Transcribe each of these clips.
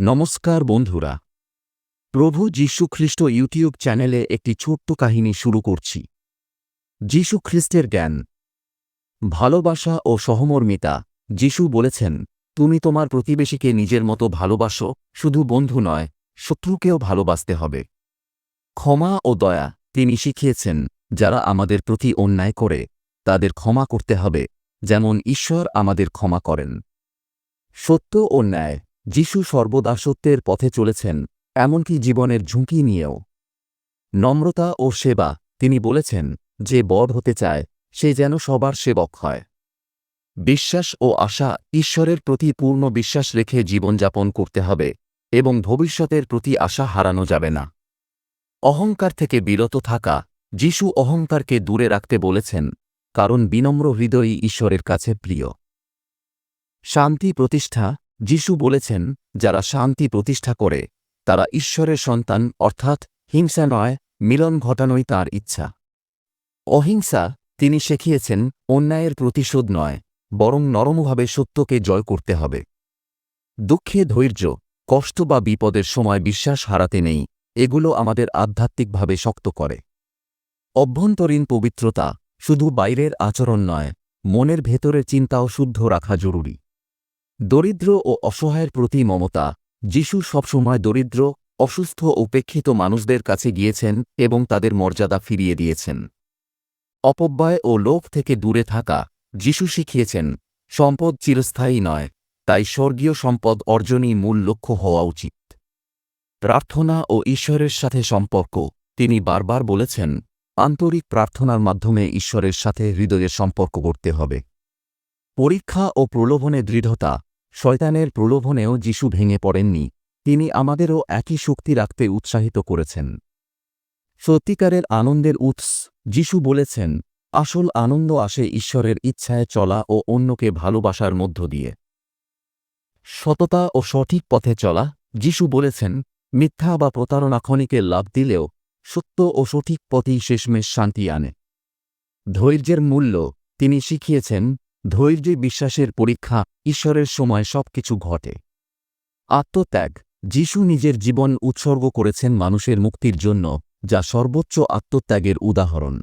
নমস্কার বন্ধুরা। প্রভু যীশু খ্রিস্ট ইউটিউব চ্যানেলে একটি ছোট্ট কাহিনী শুরু করছি। যীশু খ্রিস্টের জ্ঞান। ভালোবাসা ও সহমর্মিতা। যীশু বলেছেন, তুমি তোমার প্রতিবেশীকে নিজের মতো ভালোবাসো, শুধু বন্ধু নয়, শত্রুকেও ভালোবাসতে হবে। ক্ষমা ও দয়া তিনি শিখিয়েছেন, যারা আমাদের প্রতি অন্যায় করে, তাদের ক্ষমা করতে হবে, যেমন ঈশ্বর আমাদের ক্ষমা করেন। সত্য ও ন্যায় যিশু সর্বদা সত্যের পথে চলেছেন, এমনকি জীবনের ঝুঁকি নিয়েও। নম্রতা ও সেবা, তিনি বলেছেন, যে বধ হতে চায়, সে যেন সবার সেবক হয়। বিশ্বাস ও আশা ঈশ্বরের প্রতি পূর্ণ বিশ্বাস রেখে জীবনযাপন করতে হবে, এবং ভবিষ্যতের প্রতি আশা হারানো যাবে না। অহংকার থেকে বিরত থাকা, যিশু অহংকারকে দূরে রাখতে বলেছেন, কারণ বিনম্র হৃদয়ই ঈশ্বরের কাছে প্রিয়। শান্তি প্রতিষ্ঠা যিশু বলেছেন, যারা শান্তি প্রতিষ্ঠা করে, তারা ঈশ্বরের সন্তান, অর্থাৎ হিংসা নয়, মিলন ঘটানোই তার ইচ্ছা। অহিংসা, তিনি শিখিয়েছেন, অন্যায়ের প্রতিশোধ নয়, বরং নরমভাবে সত্যকে জয় করতে হবে। দুঃখে ধৈর্য, কষ্ট বা বিপদের সময় বিশ্বাস হারাতে নেই, এগুলো আমাদের আধ্যাত্মিকভাবে শক্ত করে। অভ্যন্তরীণ পবিত্রতা, শুধু বাইরের আচরণ নয়, মনের ভেতরের চিন্তাও শুদ্ধ রাখা জরুরি। দরিদ্র ও অসহায়ের প্রতি মমতা। যিশু সবসময় দরিদ্র, অসুস্থ উপেক্ষিত মানুষদের কাছে গিয়েছেন এবং তাদের মর্যাদা ফিরিয়ে দিয়েছেন। অপব্যয় ও লোভ থেকে দূরে থাকা, যিশু শিখিয়েছেন, সম্পদ চিরস্থায়ী নয়, তাই স্বর্গীয় সম্পদ অর্জনই মূল লক্ষ্য হওয়া উচিত। প্রার্থনা ও ঈশ্বরের সাথে সম্পর্ক, তিনি বারবার বলেছেন, আন্তরিক প্রার্থনার মাধ্যমে ঈশ্বরের সাথে হৃদয়ের সম্পর্ক করতে হবে। পরীক্ষা ও প্রলোভনে দৃঢ়তা শয়তানের প্রলোভনেও যিশু ভেঙে পড়েননি, তিনি আমাদেরও একই শক্তি রাখতে উৎসাহিত করেছেন। সত্যিকারের আনন্দের উৎস, যিশু বলেছেন, আসল আনন্দ আসে ঈশ্বরের ইচ্ছায় চলা ও অন্যকে ভালোবাসার মধ্য দিয়ে। সততা ও সঠিক পথে চলা, যিশু বলেছেন, মিথ্যা বা প্রতারণা ক্ষণিকে লাভ দিলেও সত্য ও সঠিক পথেই শেষমেশ শান্তি আনে। ধৈর্যের মূল্য তিনি শিখিয়েছেন ধৈর্যে বিশ্বাসের পরীক্ষা, ঈশ্বরের সময় সবকিছু ঘটে। আত্মত্যাগ, যিশু নিজের জীবন উৎসর্গ করেছেন মানুষের মুক্তির জন্য, যা সর্বোচ্চ আত্মত্যাগের উদাহরণ।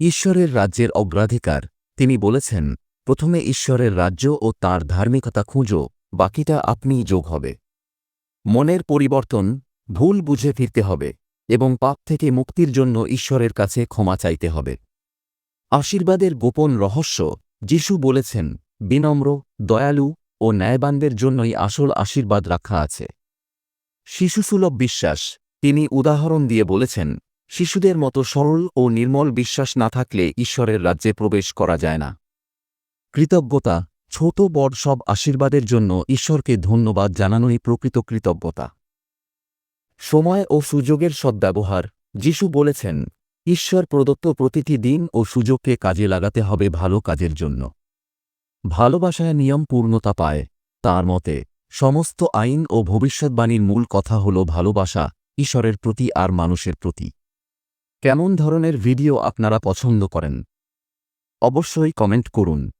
ঈশ্বরের রাজ্যের অগ্রাধিকার, তিনি বলেছেন, প্রথমে ঈশ্বরের রাজ্য ও তার ধার্মিকতা খুঁজো, বাকিটা আপনিই যোগ হবে। মনের পরিবর্তন, ভুল বুঝে ফিরতে হবে, এবং পাপ থেকে মুক্তির জন্য ঈশ্বরের কাছে ক্ষমা চাইতে হবে। আশীর্বাদের গোপন রহস্য যিশু বলেছেন, বিনম্র, দয়ালু ও ন্যায়বানদের জন্যই আসল আশীর্বাদ রাখা আছে। শিশুসুলভ বিশ্বাস, তিনি উদাহরণ দিয়ে বলেছেন, শিশুদের মতো সরল ও নির্মল বিশ্বাস না থাকলে ঈশ্বরের রাজ্যে প্রবেশ করা যায় না। কৃতজ্ঞতা, ছোট বড় সব আশীর্বাদের জন্য ঈশ্বরকে ধন্যবাদ জানানোই প্রকৃত কৃতজ্ঞতা। সময় ও সুযোগের সদ্ব্যবহার, যিশু বলেছেন ঈশ্বর প্রদত্ত প্রতিটি দিন ও সুযোগকে কাজে লাগাতে হবে ভালো কাজের জন্য। ভালোবাসায় নিয়ম পূর্ণতা পায়। তার মতে, সমস্ত আইন ও ভবিষ্যৎবাণীর মূল কথা হল ভালোবাসা, ঈশ্বরের প্রতি আর মানুষের প্রতি। কেমন ধরনের ভিডিও আপনারা পছন্দ করেন? অবশ্যই কমেন্ট করুন।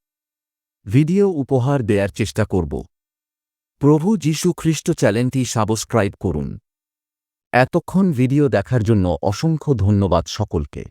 ভিডিও উপহার দেয়ার চেষ্টা করব। প্রভু যীশু খ্রিস্ট চ্যানেলটি সাবস্ক্রাইব করুন। এতক্ষণ ভিডিও দেখার জন্য অসংখ্য ধন্যবাদ সকলকে।